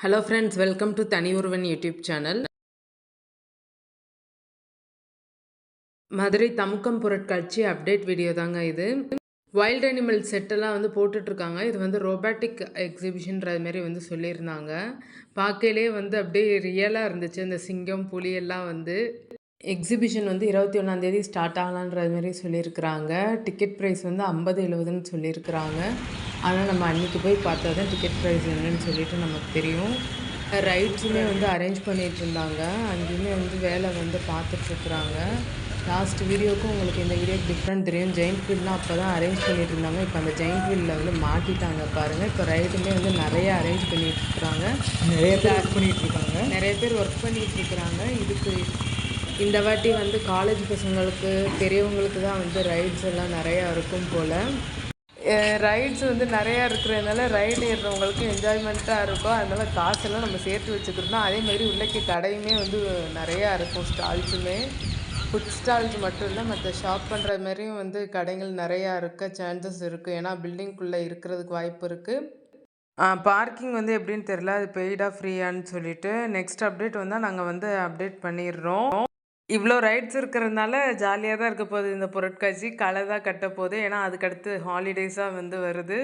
Hello friends welcome to தனி ஒருவன் YouTube channel Madurai தமுக்கம் பொருட்காட்சி அப்டேட் வீடியோ தாங்க இது. வைல்ட் அனிமல் செட்டெல்லாம் வந்து போட்டுட்ருக்காங்க. இது வந்து ரோபாட்டிக் எக்ஸிபிஷன்றது மாரி வந்து சொல்லியிருந்தாங்க. பார்க்கையிலே வந்து அப்படியே ரியலாக இருந்துச்சு. இந்த சிங்கம் புலி எல்லாம் வந்து எக்ஸிபிஷன் வந்து இருபத்தி ஒன்றாந்தேதி ஸ்டார்ட் ஆகலான்றது மாதிரி சொல்லியிருக்கிறாங்க. டிக்கெட் ப்ரைஸ் வந்து ஐம்பது எழுபதுன்னு சொல்லியிருக்கிறாங்க. ஆனால் நம்ம அன்றைக்கி போய் பார்த்தா தான் டிக்கெட் ப்ரைஸ் என்னன்னு சொல்லிட்டு நமக்கு தெரியும். ரைட்ஸுமே வந்து அரேஞ்ச் பண்ணிகிட்டு இருந்தாங்க. அங்கேயுமே வந்து வேலை வந்து பார்த்துட்ருக்குறாங்க லாஸ்ட் வீடியோக்கும் உங்களுக்கு இந்த வீடியோ டிஃப்ரெண்ட் தெரியும். ஜெயிண்ட் வீல்லாம் அப்போ தான் அரேஞ்ச் பண்ணிட்டு இருந்தாங்க. இப்போ அந்த ஜெயிண்ட் வீலில் வந்து மாட்டிட்டாங்க பாருங்கள் இப்போ ரைடுமே வந்து நிறைய அரேஞ்ச் பண்ணிட்டு இருக்கிறாங்க. நிறைய பேர் ஒர்க் பண்ணிட்டு இருக்காங்க. நிறைய பேர் ஒர்க் பண்ணிட்டு இருக்கிறாங்க. இதுக்கு இந்த வாட்டி வந்து காலேஜ் பசங்களுக்கு பெரியவங்களுக்கு தான் வந்து ரைட்ஸ் எல்லாம் நிறையா இருக்கும் போல். ரைட்ஸ் வந்து நிறையா இருக்கிறதுனால ரைடு ஏறுறவங்களுக்கு என்ஜாய்மெண்ட்டாக இருக்கும். அதனால் காசெல்லாம் நம்ம சேர்த்து வச்சுக்கிறோம் அதே மாதிரி உள்ளக்கி கடையுமே வந்து நிறையா இருக்கும் ஸ்டால்ஸுமே ஃபுட் ஸ்டால்ஸ் மட்டும் இல்லை மற்ற ஷாப் பண்ணுற மாதிரியும் வந்து கடைகள் நிறையா இருக்க சான்சஸ் இருக்குது ஏன்னா பில்டிங்குள்ளே இருக்கிறதுக்கு வாய்ப்பு இருக்குது பார்க்கிங் வந்து எப்படின்னு தெரில அது பெய்டாக ஃப்ரீயான்னு சொல்லிட்டு. நெக்ஸ்ட் அப்டேட் வந்தால் நாங்கள் வந்து அப்டேட் பண்ணிடுறோம். இவ்வளோ ரைட்ஸ் இருக்கிறதுனால ஜாலியாக தான் இருக்க போகுது இந்த பொருட்காட்சி. களை தான் கட்ட போகுது. ஏன்னா அதுக்கடுத்து ஹாலிடேஸாக வந்து வருது.